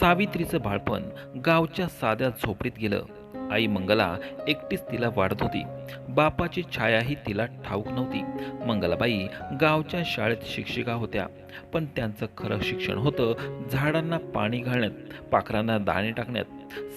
सावित्रीचं बाळपण गावच्या साध्या झोपडीत गेलं. आई मंगला एकटीच तिला वाढत होती. बापाची छायाही तिला ठाऊक नव्हती. मंगलाबाई गावच्या शाळेत शिक्षिका होत्या. पण त्यांचं खरं शिक्षण होतं झाडांना पाणी घालण्यात पाखरांना दाणे टाकण्यात.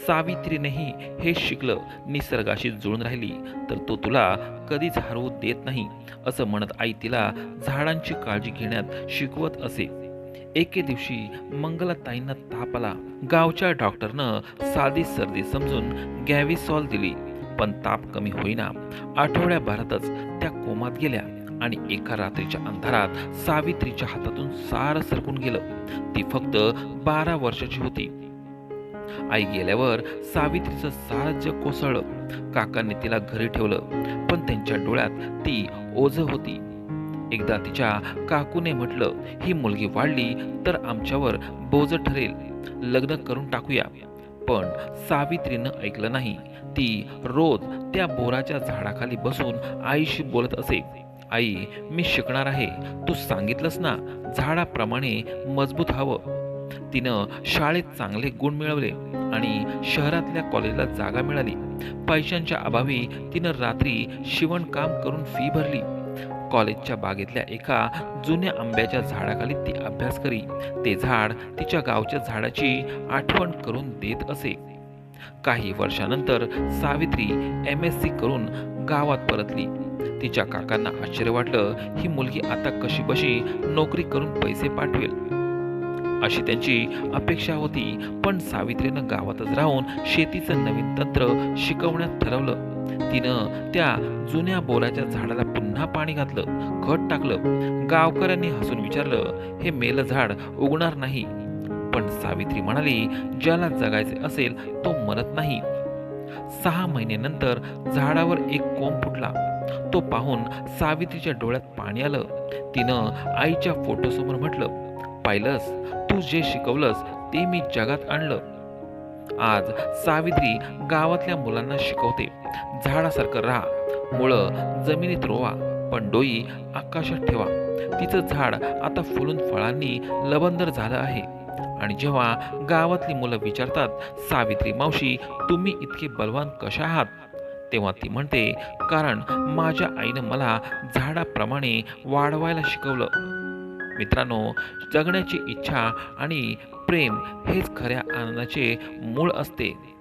सावित्रीनेही हे शिकलं निसर्गाशी जुळून राहिली. तर तो तुला कधीच हरवू देत नाही असं म्हणत आई तिला झाडांची काळजी घेण्यात शिकवत असे. एके दिवशी मंगलाताईंना ताप आला. गावच्या डॉक्टरनं साधी सर्दी समजून गॅव्हिसॉल दिली पण ताप कमी होईना. आठवड्याभरातच त्या कोमात गेल्या आणि एका रात्रीच्या अंधारात सावित्रीच्या हातातून सारं सरकून गेलं. ती फक्त बारा वर्षाची होती. आई गेल्यावर सावित्रीचं सारं जग कोसळलं. काकांनी तिला घरी ठेवलं पण त्यांच्या डोळ्यात ती ओझ होती. एकदा तिच्या काकूने म्हटलं ही मुलगी वाढली तर आमच्यावर बोज ठरेल. लग्न करून टाकूया. पण सावित्रीनं ऐकलं नाही. ती रोज त्या बोराच्या झाडाखाली बसून आईशी बोलत असे आई मी शिकणार आहे. तू सांगितलंस ना झाडाप्रमाणे मजबूत हवं. तिनं शाळेत चांगले गुण मिळवले आणि शहरातल्या कॉलेजला जागा मिळाली. पैशांच्या अभावी तिनं रात्री शिवणकाम करून फी भरली. कॉलेजच्या बागेतल्या एका जुन्या आंब्याच्या झाडाखाली ती अभ्यास करी. ते झाड तिच्या गावच्या झाडाची आठवण करून देत असे. काही वर्षानंतर सावित्री एम एस सी करून गावात परतली. तिच्या काकांना आश्चर्य वाटलं ही मुलगी आता कशी बशी नोकरी करून पैसे पाठवेल. अशी त्यांची अपेक्षा होती पण सावित्रीनं गावातच राहून शेतीचं नवीन तंत्र शिकवण्यात ठरवलं. तिनं त्या जुन्या बोराच्या झाडाला पुन्हा पाणी घातलं खत टाकलं. गावकऱ्यांनी हसून विचारलं हे मेलं झाड उगणार नाही. पण सावित्री म्हणाली ज्याला जगायचे असेल तो मरत नाही. सहा महिन्यानंतर झाडावर एक कोंब फुटला. तो पाहून सावित्रीच्या डोळ्यात पाणी आलं. तिनं आईच्या फोटोसमोर म्हटलं पाहिलंस तू जे शिकवलंस ते मी जगात आणलं. आज सावित्री गावातल्या मुलांना शिकवते. झाडासारखं राहा. मुळं जमिनीत रोवा पण डोई आकाशात ठेवा. तिचं झाड आता फुलून फळांनी लबंदर झालं आहे. आणि जेव्हा गावातली मुलं विचारतात सावित्री मावशी तुम्ही इतके बलवान कशा आहात? तेव्हा ती म्हणते कारण माझ्या आईनं मला झाडाप्रमाणे वाढवायला शिकवलं. मित्रांनो जगण्याची इच्छा आणि प्रेम हेच खऱ्या आनंदाचे मूळ असते.